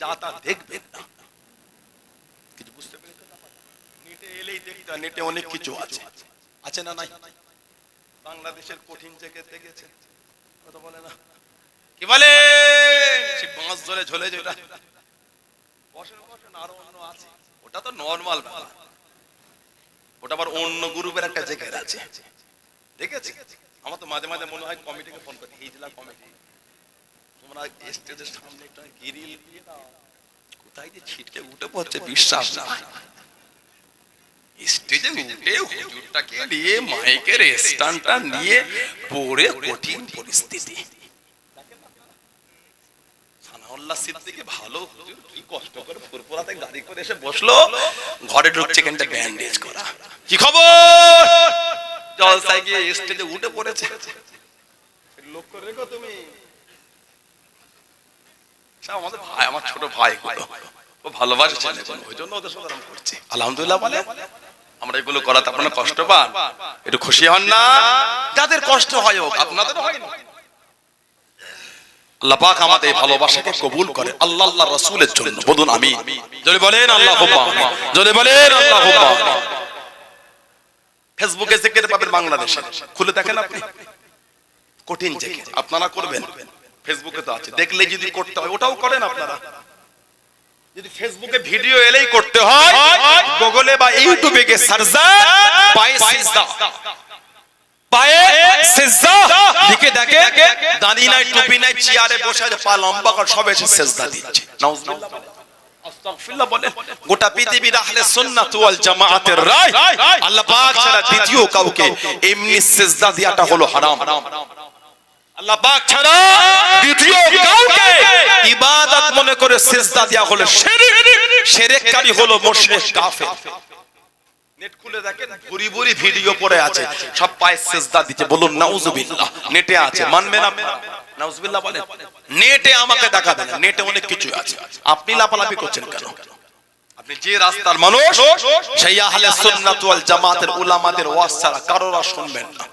যা তা দেখবেন না। কিছু বুঝতে নেটে এলেই দেখতে নেটে অনেক কিছু আছে। আছে না নাই? বাংলাদেশের কঠিন থেকে দেখেছে। কথা বলে না? কি বলে? সে বাঁশ ধরে ঝোলে যেটা বসেন বসেন আরও অন্য আছে। ওটা তো নর্মাল ওটা আবার অন্য গ্রুপের একটা জেকের আছে। দেখেছি? আমার তো মাঝে মাঝে মনে হয় কমিটিকে ফোন করি। হিজলা কমিটি। তোমরা স্টেজের সামনে একটা গিরিল দিয়ে দাও কোথায় যে ছিটকে উঠে পড়ছে বিশ্বাস না স্টেজে উঠে হুজুরটাকে নিয়ে মাইকের স্ট্যান্ডটা নিয়ে পড়ে কঠিন পরিস্থিতি। সানাউল্লাহ সিদ্দিকী ভালো হুজুর কি কষ্ট করে ফুরফুরাতে গাড়ি করে এসে বসল। ঘরে ঢুকছে কেনটা ব্যান্ডেজ করা। কি খবর? জলসায় গিয়ে স্টেজে উঠে পড়েছে। লক্ষ্য রেখো তুমি। আমাদের ভাই, আমার ছোট ভাই ও ওই জন্য ওদের সাথে করছি। আলহামদুলিল্লাহ বলে, আমরা এগুলো করাতে আপনারা কষ্ট পান। একটু খুশি হন না? যাদের কষ্ট হয় হোক, আপনাদের হয় না। আল্লাহ আমাদের এই ভালোবাসাকে কবুল করে। আল্লাহ আল্লাহ রাসূলের জন্য। বলুন আমি যদি বলেন, আল্লাহুম্মা। যদি বলেন, আল্লাহুম্মা। ফেসবুকে জিকির পাবেন বাংলাদেশে। খুলে দেখেন আপনি। কঠিন জিকির। আপনারা করবেন। ফেসবুকে তো আছে। দেখলে যদি করতে হয় ওটাও করেন আপনারা। যদি ফেসবুকে ভিডিও এলেই করতে হয় গুগলে বা ইউটিউবে গিয়ে সার্চ পায়ে সিজদা পায়ে সিজদা লিখে দেখে দাঁড়ি নাই টুপি নাই চেয়ারে বসে আছে পা লম্বা করে সব এসে সিজদা দিচ্ছে। নাউজুবিল্লাহ আস্তাগফিরুল্লাহ বলে। গোটা পৃথিবীর আহলে সুন্নাত ওয়াল জামাআতের রায়। আল্লাহ পাক ছাড়া দ্বিতীয় কাউকে এমনি সিজদা দেওয়াটা হলো হারাম। আল্লাহ পাক ছাড়া নেট আমাকে দেখাবেন নেটে অনেক কিছু আছে। আপনি লাপালাপি করছেন কেন? আপনি যে রাস্তার মানুষ, সেই আহলে সুন্নাত উলামাদের ওয়াজ ছাড়া কারোর শুনবেন না।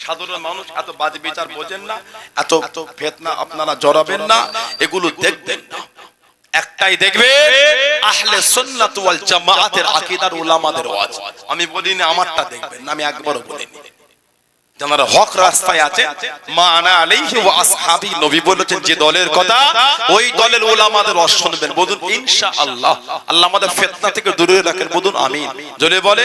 সাধারণ মানুষ এত বাজে বিচার বোঝেন না এত এত ফেতনা আপনারা জড়াবেন না এগুলো দেখবেন না। একটাই দেখবে আহলে সুন্নাত ওয়াল জামাআতের আকীদার উলামাদের ওয়াজ। আমি বলিনি আমারটা দেখবেন আমি একবারও বলিনি যারা হক রাস্তায় আছে মা আনা আলাইহি ওয়া আসহাবি নবী বলেছেন যে দলের কথা ওই দলের উলামাদের ওয়াজ শুনবেন। বলুন ইনশাআল্লাহ আল্লাহ আমাদের ফিতনা থেকে দূরে রাখেন। বলুন আমিন। জোরে বলে।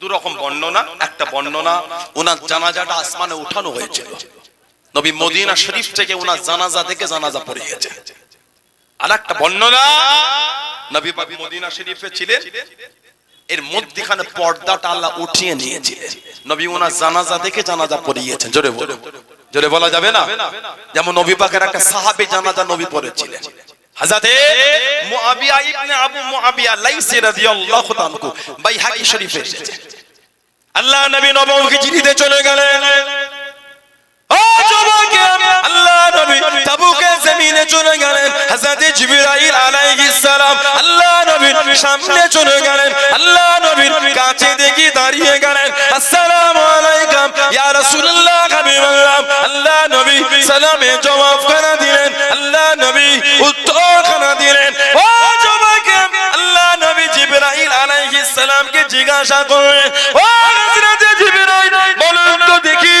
দু রকম বর্ণনা, একটা বর্ণনা, ওনার জানাজাটা আসমানে উঠানো হয়েছিল। নবী মদিনা শরীফ থেকে ওনার জানাজা থেকে জানাজা পড়ে গেছে। আর একটা বর্ণনা, নবী পাক মদিনা শরীফে ছিলেন, এর মধ্যখানে পর্দাটা আল্লাহ উঠিয়ে নিয়েছিলেন নবী ওনার জানাজা দেখে জানাজা পড়িয়েছেন জোরে বলো জোরে বলা যাবে না? যেমন নবী পাকের একটা সাহাবী জানাজা নবী পড়েছিলেন। হাজাতে মুআবিয়া ইবনে আবু মুআবিয়া লাইসি রাদিয়াল্লাহু তাআলা বাইহাকি শরীফে এসেছে। আল্লাহ নবী নবম হিজরিতে চলে গেলেন। ও যুবকে, আল্লাহ নবী তাবুকে জমিনে চলে গেলেন। হযরত জিবরাইল আলাইহিস সালাম, আল্লাহ নবীর সামনে চলে গেলেন। আল্লাহ নবীর কাছে দেখি দাঁড়িয়ে গেলেন। সালামকে জিজ্ঞাসা করলেন ও বলুন তো দেখি,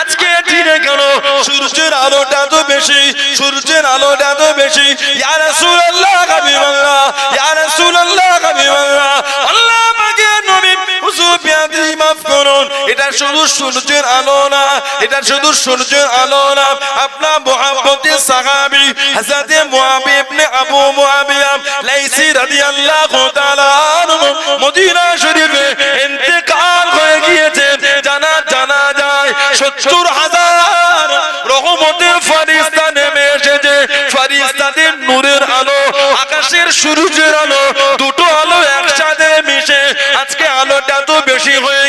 আজকে দিনে কেন সূর্যের আলোটা তো বেশি, সূর্যের আলোটা তো বেশি? ইয়া রাসূলুল্লাহ হাবিবাল্লাহ ইয়া রাসূলুল্লাহ হাবিবাল্লাহ আল্লাহ পাকে নবী হুজুর বিয়াদি মাফ করুন। এটা শুধু সূর্যের আলো না, এটা শুধু সূর্যের আলো না। আপনার মুহাব্বতের সাহাবী, হযরত মুআবি ইবনে আবু মুআবিয়া লাইসি রাদিয়াল্লাহু তাআলা মদিনা শরীফে ইন্তেকাল হয়ে গিয়েছে। জানা জানা যায়, সত্তর হাজার রহমতের ফারিস্তা নেমে এসেছে। ফারিস্তাদের নূরের আলো, আকাশের সূর্যের আলো, দুটো আলো একসাথে মিশে। আজকে আলোটা তো বেশি হয়ে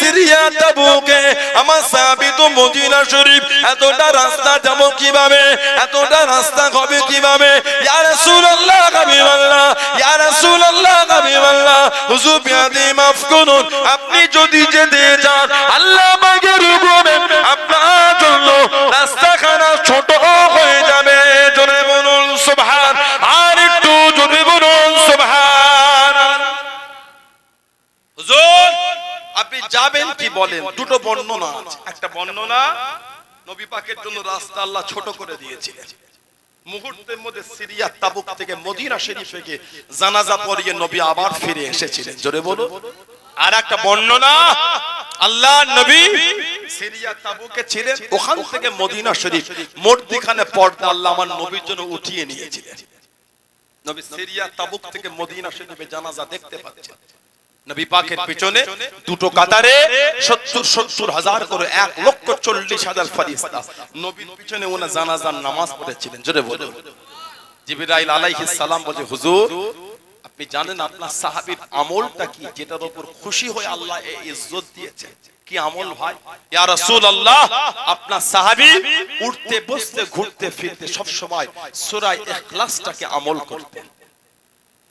সিরিয়া তাবুকে, আমার সাহাবি তো মদিনা শরীফ, এতটা রাস্তা যাব কীভাবে? এতটা রাস্তা হবে কীভাবে? ইয়া রাসূলুল্লাহ, হাবিবাল্লাহ, ইয়া রাসূলুল্লাহ, হাবিবাল্লাহ। হুজুর বিয়াদি মাফ করুন বর্ণনা নবী পাকের জন্য রাস্তা আল্লাহ ছোট করে দিয়েছিলেন। মুহূর্তের মধ্যে সিরিয়া তাবুক থেকে মদিনা শরীফে গিয়ে জানাজা পড়িয়ে নবী আবার ফিরে এসেছিলেন। জোরে বলো আর একটা বর্ণনা, আল্লাহ নবী সিরিয়া তাবুকে ছিলেন, ওখান থেকে মদিনা শরীফ মূর্তিখানে পর্দা আল্লাহ আমার নবীর জন্য উঠিয়ে নিয়েছিলেন। নবী সিরিয়া তাবুক থেকে মদিনা শরীফে জানাজা দেখতে পাচ্ছেন। নবী পাকের পিছনে দুটো কাতারে সত্তর সত্তর হাজার করে এক লক্ষ চল্লিশ হাজার ফারিস্তা। নবীর পিছনে ওনা জানাজার নামাজ পড়েছিলেন জোরে বলুন। জিবরাইল আলাইহিস সালাম বলে হুজুর আপনি জানেন আপনার সাহাবীর আমলটা কি? যেটার উপর খুশি হয়ে আল্লাহ এই ইজ্জত দিয়েছে। কি আমল ভাই? ইয়া রাসূলুল্লাহ আপনার সাহাবী উঠতে বসতে ঘুরতে ফিরতে সব সময় সূরা ইখলাসটাকে আমল করতেন।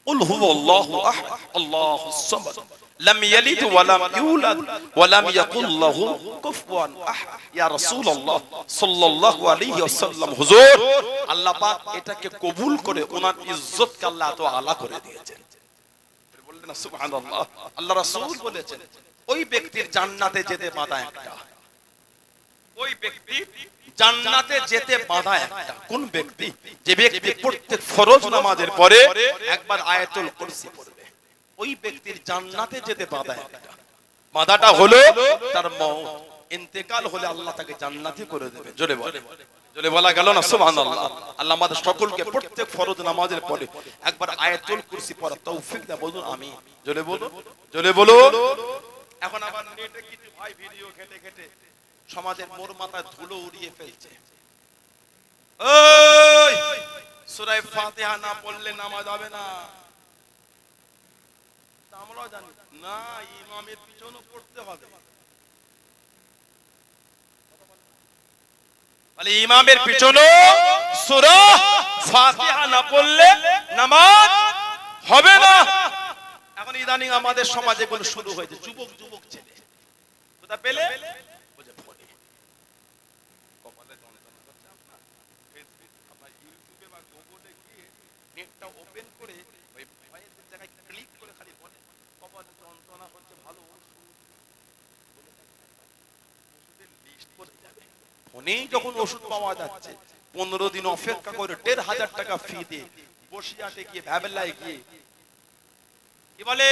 قل هو الله احد الله الصمد لم يلد ولم يولد ولم يكن له كفوا احد يا رسول الله صلى الله عليه وسلم হুজুর আল্লাহ পাক এটাকে কবুল করে ওনার ইজ্জতকে আল্লাহ এত আলা করে দিয়েছেন বললেন না সুবহানাল্লাহ আল্লাহ রাসূল বলেছেন ওই ব্যক্তির জান্নাতে যেতে বাধা একটা ওই ব্যক্তি জান্নাতে যেতে বাধা একটা কোন ব্যক্তি যে ব্যক্তি প্রত্যেক ফরজ নামাজের পরে একবার আয়াতুল কুরসি পড়বে। ওই ব্যক্তির জান্নাতে যেতে বাধা একটা। বাধাটা হলো তার মওত। ইন্তেকাল হলে আল্লাহ তাকে জান্নাতি করে দেবে। জোরে বলে। জোরে বলা। গেল না? সুবহানাল্লাহ। আল্লাহ আমাদের সকলকে প্রত্যেক ফরজ নামাজের পরে একবার আয়াতুল কুরসি পড়া তৌফিক দেয়। বলুন আমি। জোরে বলো জোরে বলো এখন আবার নেটে কিছু ভাই ভিডিও ঘেটে ঘেটে সমাজের মোর মাথায় ধুলো উড়িয়ে ফেলছে। ওই সূরা ফাতিহা না পড়লে নামাজ হবে না। আমরাও জানি। না, ইমামের পিছনও পড়তে হবে। ইমামের সূরা ফাতিহা না পড়লে নামাজ হবে না। এখন ইদানিং আমাদের সমাজে এগুলো শুরু হয়েছে যুবক যুবক ছেলে। কোথা পেলে বলছে ফোনে। কপালে যন্ত্রণা করছে আপনার। ফেসবুক, আপনার ইউটিউবে বা গুগলে গিয়ে নেটটা ওপেন করে ওই ভয়েসের জায়গায় ক্লিক করে খালি বলে, কপালে যন্ত্রণা হচ্ছে, ভালো। ফোনেই যখন ওষুধ পাওয়া যাচ্ছে। পনেরো দিন অপেক্ষা করে দেড় হাজার টাকা ফি দিয়ে বসিয়াতে গিয়ে ভ্যাবেলায় গিয়ে। কি বলে?